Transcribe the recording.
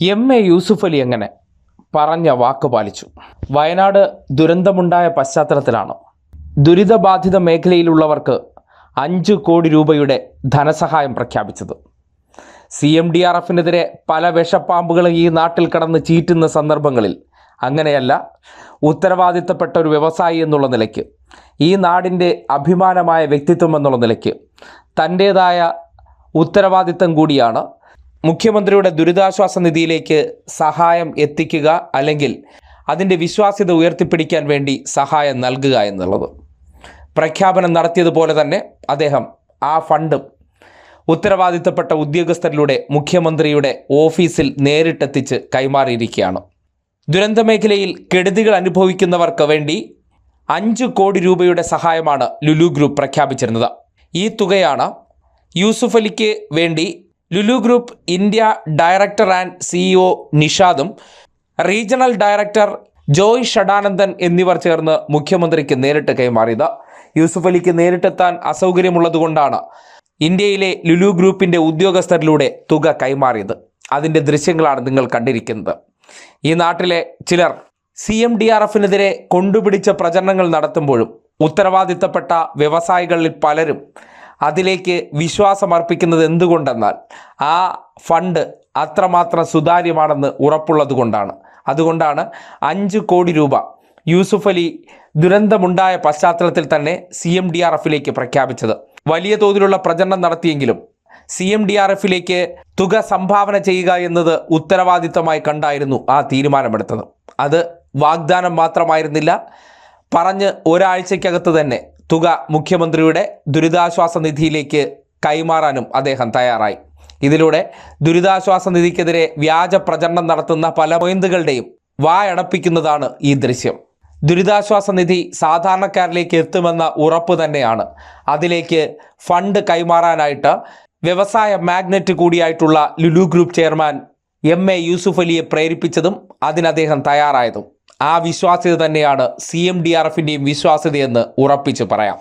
M A Yusuf Ali എങ്ങനെ പറഞ്ഞ വാക്ക് പാലിച്ചു? വയനാട് ദുരന്തമുണ്ടായ പശ്ചാത്തലത്തിലാണ്. ദുരിതബാധിത മേഖലയിലുള്ളവർക്ക് അഞ്ച് കോടി രൂപയുടെ ധനസഹായം പ്രഖ്യാപിച്ചത്. സി എം ഡി ആർ എഫിനെതിരെ പല വിഷപ്പാമ്പുകളും ഈ നാട്ടിൽ കടന്ന് ചീറ്റുന്ന സന്ദർഭങ്ങളിൽ അങ്ങനെയല്ല ഉത്തരവാദിത്തപ്പെട്ട ഒരു വ്യവസായി എന്നുള്ള നിലയ്ക്ക് ഈ നാടിന്റെ അഭിമാനമായ വ്യക്തിത്വം എന്നുള്ള നിലയ്ക്ക് തന്റേതായ ഉത്തരവാദിത്തം കൂടിയാണ് മുഖ്യമന്ത്രിയുടെ ദുരിതാശ്വാസ നിധിയിലേക്ക് സഹായം എത്തിക്കുക അല്ലെങ്കിൽ അതിന്റെ വിശ്വാസ്യത ഉയർത്തിപ്പിടിക്കാൻ വേണ്ടി സഹായം നൽകുക എന്നുള്ളത്. പ്രഖ്യാപനം നടത്തിയതുപോലെ തന്നെ അദ്ദേഹം ആ ഫണ്ടും ഉത്തരവാദിത്തപ്പെട്ട ഉദ്യോഗസ്ഥരിലൂടെ മുഖ്യമന്ത്രിയുടെ ഓഫീസിൽ നേരിട്ടെത്തിച്ച് കൈമാറിയിരിക്കുകയാണ്. ദുരന്തമേഖലയിൽ കെടുതികൾ അനുഭവിക്കുന്നവർക്ക് വേണ്ടി അഞ്ച് കോടി രൂപയുടെ സഹായമാണ് ലുലു ഗ്രൂപ്പ് പ്രഖ്യാപിച്ചിരുന്നത്. ഈ തുകയാണ് യൂസുഫ് അലിക്ക് വേണ്ടി Lulu group India director and CEO നിഷാദും regional director Joy Shadanandan എന്നിവർ ചേർന്ന് മുഖ്യമന്ത്രിക്ക് നേരിട്ട് കൈമാറിയത്. യൂസുഫ് അലിക്ക് നേരിട്ടെത്താൻ അസൗകര്യമുള്ളതുകൊണ്ടാണ് ഇന്ത്യയിലെ ലുലു ഗ്രൂപ്പിന്റെ ഉദ്യോഗസ്ഥരിലൂടെ തുക കൈമാറിയത്. അതിന്റെ ദൃശ്യങ്ങളാണ് നിങ്ങൾ കണ്ടിരിക്കുന്നത്. ഈ നാട്ടിലെ ചിലർ സി എം ഡി ആർ എഫിനെതിരെ കൊണ്ടുപിടിച്ച പ്രചരണങ്ങൾ നടത്തുമ്പോഴും ഉത്തരവാദിത്തപ്പെട്ട വ്യവസായികളിൽ പലരും അതിലേക്ക് വിശ്വാസമർപ്പിക്കുന്നത് എന്തുകൊണ്ടെന്നാൽ ആ ഫണ്ട് അത്രമാത്രം സുതാര്യമാണെന്ന് ഉറപ്പുള്ളത് കൊണ്ടാണ്. അതുകൊണ്ടാണ് അഞ്ച് കോടി രൂപ യൂസുഫ് അലി ദുരന്തമുണ്ടായ പശ്ചാത്തലത്തിൽ തന്നെ സി എം ഡി ആർ എഫിലേക്ക് പ്രഖ്യാപിച്ചത്. വലിയ തോതിലുള്ള പ്രചരണം നടത്തിയെങ്കിലും സി എം ഡി ആർ എഫിലേക്ക് തുക സംഭാവന ചെയ്യുക എന്നത് ഉത്തരവാദിത്തമായി കണ്ടായിരുന്നു ആ തീരുമാനമെടുത്തത്. അത് വാഗ്ദാനം മാത്രമായിരുന്നില്ല പറഞ്ഞ് ഒരാഴ്ചയ്ക്കകത്ത് തന്നെ തുക മുഖ്യമന്ത്രിയുടെ ദുരിതാശ്വാസ നിധിയിലേക്ക് കൈമാറാനും അദ്ദേഹം തയ്യാറായി. ഇതിലൂടെ ദുരിതാശ്വാസ നിധിക്കെതിരെ വ്യാജ പ്രചരണം നടത്തുന്ന പല പോയിന്റുകളുടെയും വായടപ്പിക്കുന്നതാണ് ഈ ദൃശ്യം. ദുരിതാശ്വാസ നിധി സാധാരണക്കാരിലേക്ക് എത്തുമെന്ന ഉറപ്പ് തന്നെയാണ്. അതിലേക്ക് ഫണ്ട് കൈമാറാനായിട്ട് വ്യവസായ magnate കൂടിയായിട്ടുള്ള Lulu group chairman M A Yusuf അലിയെ പ്രേരിപ്പിച്ചതും അതിനദ്ദേഹം തയ്യാറായതും. ആ വിശ്വാസ്യത തന്നെയാണ് സി എം ഡി ആർ എഫിന്റെയും വിശ്വാസ്യതയെന്ന് ഉറപ്പിച്ച് പറയാം.